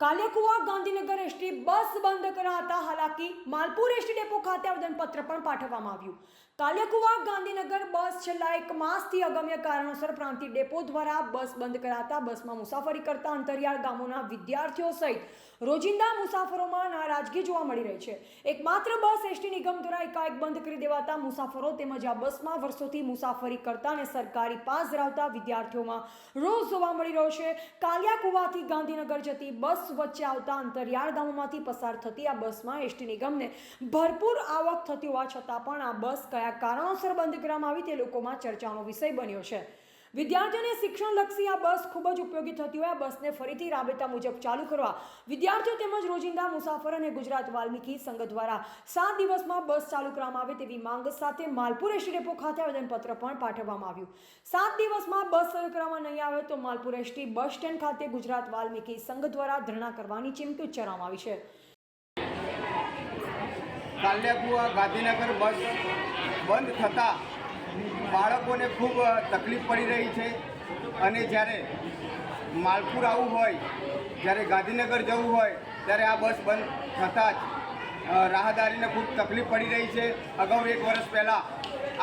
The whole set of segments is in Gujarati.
કાલિયાકુવા ગાંધીનગર એસટી બસ બંધ કરાતા હાલાકી, માલપુર એસટી ડેપો ખાતે આવેદનપત્ર પણ પાઠવવામાં આવ્યું. કાલિયાકુવા ગાંધીનગર બસ છેલ્લા એક માસથી અગમ્ય કારણોસર પ્રાંતિક ડેપો દ્વારા બસ બંધ કરાતા બસમાં મુસાફરી કરતા અંતરિયાળ ગામોના વિદ્યાર્થીઓ સહિત રોજિંદા મુસાફરોમાં નારાજગી જોવા મળી રહી છે. એકમાત્ર બસ એસટી નિગમ દ્વારા એકાએક બંધ કરી દેવાતા મુસાફરો તેમજ આ બસમાં વર્ષોથી મુસાફરી કરતા અને સરકારી પાસ ધરાવતા વિદ્યાર્થીઓમાં રોજ જોવા મળી રહ્યો છે. કાલિયાકુવાથી ગાંધીનગર જતી બસ વચ્ચે આવતા અંતરિયાળ ગામોમાંથી પસાર થતી આ બસમાં એસટી નિગમને ભરપૂર આવક થતી હોવા છતાં પણ આ બસ કયા કારણોસર બંધ કરવામાં આવી તે લોકોમાં ચર્ચાનો વિષય બન્યો છે. વિદ્યાર્થીઓને શિક્ષણલક્ષી આ બસ ખૂબ જ ઉપયોગી થતી હોય. આ બસને ફરીથી રાબેતા મુજબ ચાલુ કરવા વિદ્યાર્થીઓ તેમજ રોજિંદા મુસાફર અને ગુજરાત વાલ્મીકી સંઘ દ્વારા સાત દિવસમાં બસ ચાલુ કરવામાં આવે તેવી માંગ સાથે માલપુર એસટી ડેપો ખાતે આવેદનપત્ર પણ પાઠવવામાં આવ્યું. સાત દિવસમાં બસ ચાલુ કરવામાં નહીં આવે તો માલપુર એસટી બસ સ્ટેન્ડ ખાતે ગુજરાત વાલ્મીકી સંઘ દ્વારા ધરણા કરવાની ચીમકી ઉચ્ચારવામાં આવી છે. કાલ્યાકુવા ગાંધીનગર બસ બંધ થતાં બાળકોને ખૂબ તકલીફ પડી રહી છે. અને જ્યારે માલપુર આવવું હોય, જ્યારે ગાંધીનગર જવું હોય, ત્યારે આ બસ બંધ થતાં જ રાહદારીને ખૂબ તકલીફ પડી રહી છે. અગાઉ એક વર્ષ પહેલાં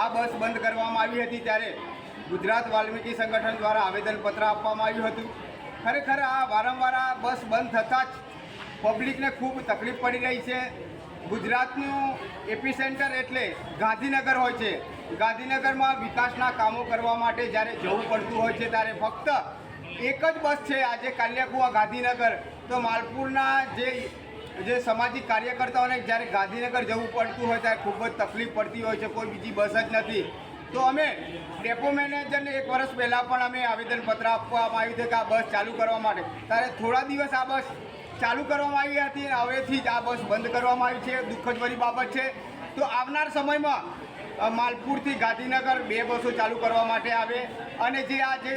આ બસ બંધ કરવામાં આવી હતી, ત્યારે ગુજરાત વાલ્મીકી સંગઠન દ્વારા આવેદનપત્ર આપવામાં આવ્યું હતું. ખરેખર આ વારંવાર આ બસ બંધ થતાં જ પબ્લિકને ખૂબ તકલીફ પડી રહી છે. ગુજરાતનું એપી સેન્ટર એટલે ગાંધીનગર હોય છે. ગાંધીનગરમાં વિકાસના કામો કરવા માટે જ્યારે જવું પડતું હોય છે ત્યારે ફક્ત એક જ બસ છે આજે કાલિયાકુવા ગાંધીનગર. તો માલપુરના જે જે સામાજિક કાર્યકર્તાઓને જ્યારે ગાંધીનગર જવું પડતું હોય ત્યારે ખૂબ જ તકલીફ પડતી હોય છે, કોઈ બીજી બસ જ નથી. તો અમે ડેપો મેનેજરને એક વર્ષ પહેલાં પણ અમે આવેદનપત્ર આપવામાં આવ્યું છે કે આ બસ ચાલુ કરવા માટે. ત્યારે થોડા દિવસ આ બસ ચાલુ કરવામાં આવી હતી હવેથી જ આ બસ બંધ કરવામાં આવી છે. દુઃખદભરી બાબત છે. તો આવનાર સમયમાં માલપુરથી ગાંધીનગર બે બસો ચાલુ કરવા માટે આવે. અને જે આ જે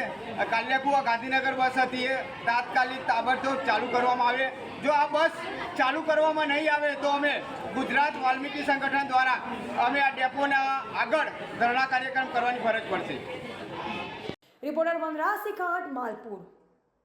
કાલ્યાકુવા ગાંધીનગર બસ હતી એ તાત્કાલિક તાબડતોબ ચાલુ કરવામાં આવે. જો આ બસ ચાલુ કરવામાં નહીં આવે તો અમે ગુજરાત વાલ્મીકી સંગઠન દ્વારા અમે આ ડેપોના આગળ ધરણા કાર્યક્રમ કરવાની ફરજ પડશે. રિપોર્ટર વનરાજ સિકાટ માલપુર.